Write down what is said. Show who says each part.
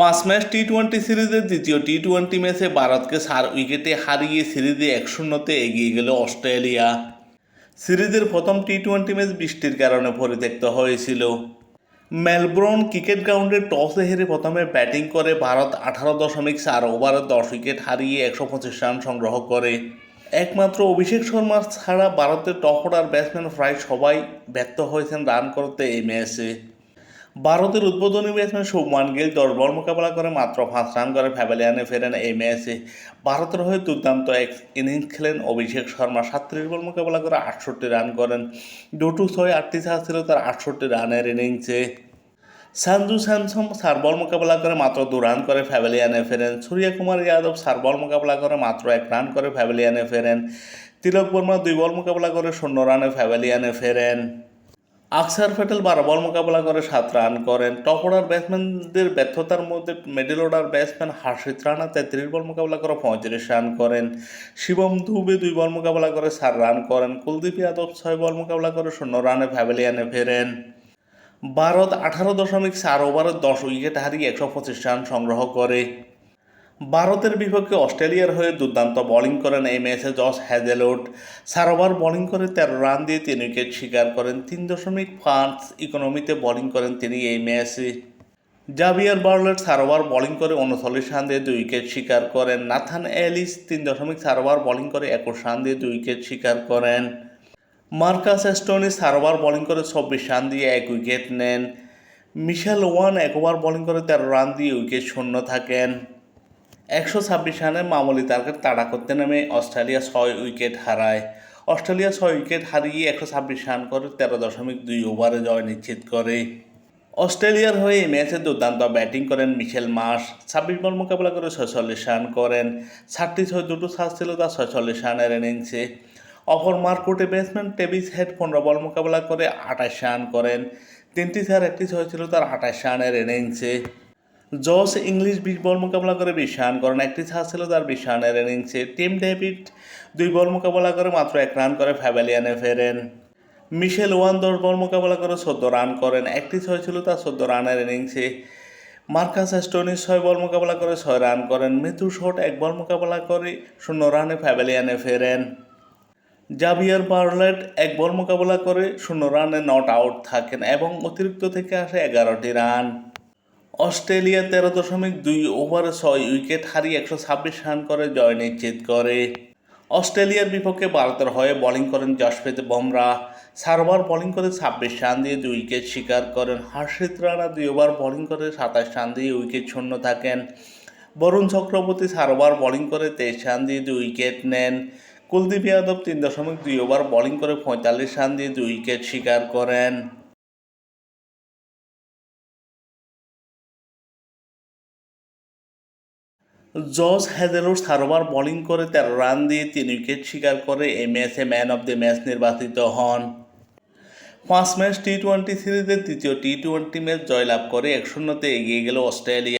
Speaker 1: পাঁচ match T twenty সিরিজের দ্বিতীয় টি টোয়েন্টি ম্যাচে ভারতকে চার উইকেটে হারিয়ে সিরিজে এক শূন্যতে এগিয়ে গেল অস্ট্রেলিয়া সিরিজের প্রথম টি টোয়েন্টি ম্যাচ বৃষ্টির কারণে পরিত্যক্ত হয়েছিল মেলবোর্ন ক্রিকেট গ্রাউন্ডে টসে হেরে প্রথমে ব্যাটিং করে ভারত আঠারো দশমিক চার ওভারে দশ উইকেট হারিয়ে একশো পঁচিশ রান সংগ্রহ করে একমাত্র অভিষেক শর্মা ছাড়া ভারতের টপ অর্ডার ব্যাটসম্যান প্রায় সবাই ব্যর্থ হয়েছেন রান করতে এই ম্যাচে ভারতের উদ্বোধনী ব্যাটসম্যান শুভমান গিল দলবল মোকাবেলা করে মাত্র পাঁচ রান করে ফ্যাভেলিয়ানে ফেরেন এই ম্যাচে ভারতের হয়ে দুর্দান্ত এক ইনিংস খেলেন অভিষেক শর্মা সাতত্রিশ বল মোকাবেলা করে আটষট্টি রান করেন ডুটু ছয় আটত্রিশ ছিল তার আটষট্টি রানের ইনিংসে সঞ্জু স্যামসন বল মোকাবেলা করে মাত্র দু রান করে ফ্যাভেলিয়ানে ফেরেন সূর্যকুমার যাদব বল মোকাবেলা করে মাত্র এক রান করে ফ্যাভেলিয়ানে ফেরেন তিলক বর্মা দুই বল মোকাবেলা করে শূন্য রানে ফ্যাভেলিয়ানে ফেরেন আকসার ফেটেল বারবার মোকাবেলা করে সাত রান করেন টপ অর্ডার ব্যাটসম্যানদের ব্যর্থতার মধ্যে middle order batsman Harshit Rana তেত্রিশ বল মোকাবেলা করে পঁয়ত্রিশ রান করেন শিবম ধুবে দুই বল মোকাবেলা করে সাত রান করেন কুলদীপ যাদব ছয় বল মোকাবেলা করে শূন্য রানে ভ্যাভেলিয়ানে ফেরেন ভারত আঠারো দশমিক চার ওভারে দশ উইকেট হারিয়ে একশো পঁচিশ রান সংগ্রহ করে ভারতের বিপক্ষে অস্ট্রেলিয়ার হয়ে দুর্দান্ত বোলিং করেন এই ম্যাচে জস হ্যাজেলউড চার ওভার বোলিং করে তেরো রান দিয়ে তিন উইকেট শিকার করেন তিন দশমিক পাঁচ ইকোনমিতে বোলিং করেন তিনি এই ম্যাচে জাভিয়ার বার্লেট চার ওভার বোলিং করে উনচল্লিশ রান দিয়ে দুই উইকেট শিকার করেন নাথান এলিস তিন দশমিক সার ওভার বোলিং করে একুশ রান দিয়ে দুই উইকেট শিকার করেন মার্কাস স্টোনি চার ওভার বোলিং করে চব্বিশ রান দিয়ে এক উইকেট নেন মিশেল ওয়ান এক ওভার বোলিং করে তেরো রান দিয়ে উইকেট শূন্য থাকেন একশো ছাব্বিশ রানের মামুলি তারকে তাড়া করতে নেমে অস্ট্রেলিয়া ছয় উইকেট হারায় অস্ট্রেলিয়া ছয় উইকেট হারিয়ে একশো ছাব্বিশ রান করে তেরো দশমিক দুই ওভারে জয় নিশ্চিত করে অস্ট্রেলিয়ার হয়ে এই ম্যাচে দুর্দান্ত ব্যাটিং করেন মিশেল মাস ছাব্বিশ বল মোকাবেলা করে ছয়চল্লিশ রান করেন ষাটটি ছয় দুটো সাজ ছিল তার ছয়চল্লিশ রানের ইনিংসে অপর মার্কুটে ব্যাটসম্যান টেবিস হেড পনেরো বল মোকাবেলা করে আঠাশ রান করেন তিনটি সার একটি ছয় ছিল তার আঠাশ রানের ইনিংসে জস ইংলিশ বিশ বল মোকাবেলা করে বিশ রান করেন একটি ছাড় ছিল তার বিশ রানের ইনিংসে টিম ডেভিড দুই বল মোকাবেলা করে মাত্র এক রান করে ফ্যাভেলিয়ানে ফেরেন মিশেল ওয়ান দশ বল মোকাবেলা করে চোদ্দ রান করেন একটি ছয় ছিল তার চোদ্দ রানের ইনিংসে মার্কাস স্টোনি ছয় বল মোকাবেলা করে ছয় রান করেন মৃত্যু শট এক বল মোকাবেলা করে শূন্য রানে ফ্যাভেলিয়ানে ফেরেন জাভিয়ার বার্লেট এক বল মোকাবেলা করে শূন্য রানে নট আউট থাকেন এবং অতিরিক্ত থেকে আসে এগারোটি রান অস্ট্রেলিয়া তেরো দশমিক দুই ওভারে ছয় উইকেট হারিয়ে একশো ছাব্বিশ রান করে জয় নিশ্চিত করে অস্ট্রেলিয়ার বিপক্ষে ভারতের হয়ে বোলিং করেন জশপ্রীত বুমরা চার ওভার বোলিং করে ছাব্বিশ রান দিয়ে দুই উইকেট শিকার করেন হর্ষিত রানা দুই ওভার বোলিং করে সাতাশ রান দিয়ে উইকেট শূন্য থাকেন বরুণ চক্রবর্তী চার ওভার বোলিং করে তেইশ রান দিয়ে দুই উইকেট নেন কুলদীপ যাদব তিন দশমিক দুই ওভার বোলিং করে পঁয়তাল্লিশ রান দিয়ে দুই উইকেট শিকার করেন জর্জ হ্যাজেলো সারোবার বোলিং করে তেরো রান দিয়ে তিন উইকেট শিকার করে এ ম্যাচে ম্যান অব দ্য ম্যাচ নির্বাচিত হন পাঁচ ম্যাচ টি টোয়েন্টি সিরিজের তৃতীয় টি টোয়েন্টি ম্যাচ জয়লাভ করে এক শূন্যতে এগিয়ে গেল অস্ট্রেলিয়া